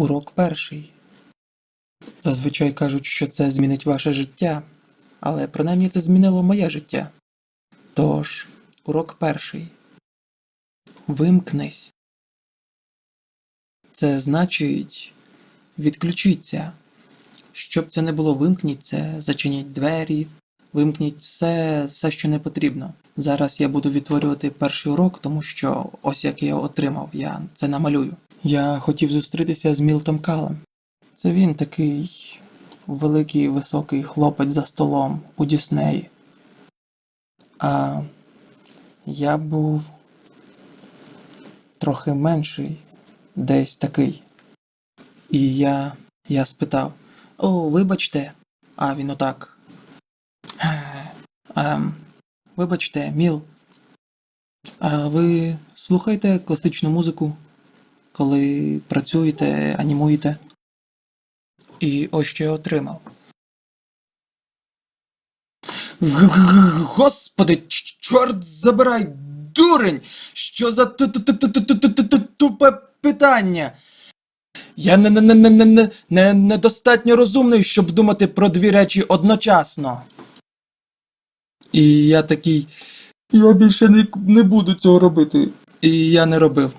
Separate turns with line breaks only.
Урок перший. Зазвичай кажуть, що це змінить ваше життя, але принаймні це змінило моє життя. Тож, урок перший. Вимкнись. Це значить відключіться. Щоб це не було, вимкніться, зачиніть двері, вимкніть все, все, що не потрібно. Зараз я буду відтворювати перший урок, тому що ось як я його отримав, я це намалюю. Я хотів зустрітися з Мілтом Калем. Це він такий великий високий хлопець за столом у Діснеї. А я був трохи менший, десь такий. І я, я спитав: О, вибачте. А він отак. Ем, вибачте, Міл. А ви слухаєте класичну музику, коли працюєте, анімуєте. І ось що я отримав. Господи, чорт забирай, дурень! Що за тупе питання? Я не не, не, не, не, недостатньо розумний, щоб думати про дві речі одночасно. І я такий. Я більше не, не буду цього робити. І я не робив.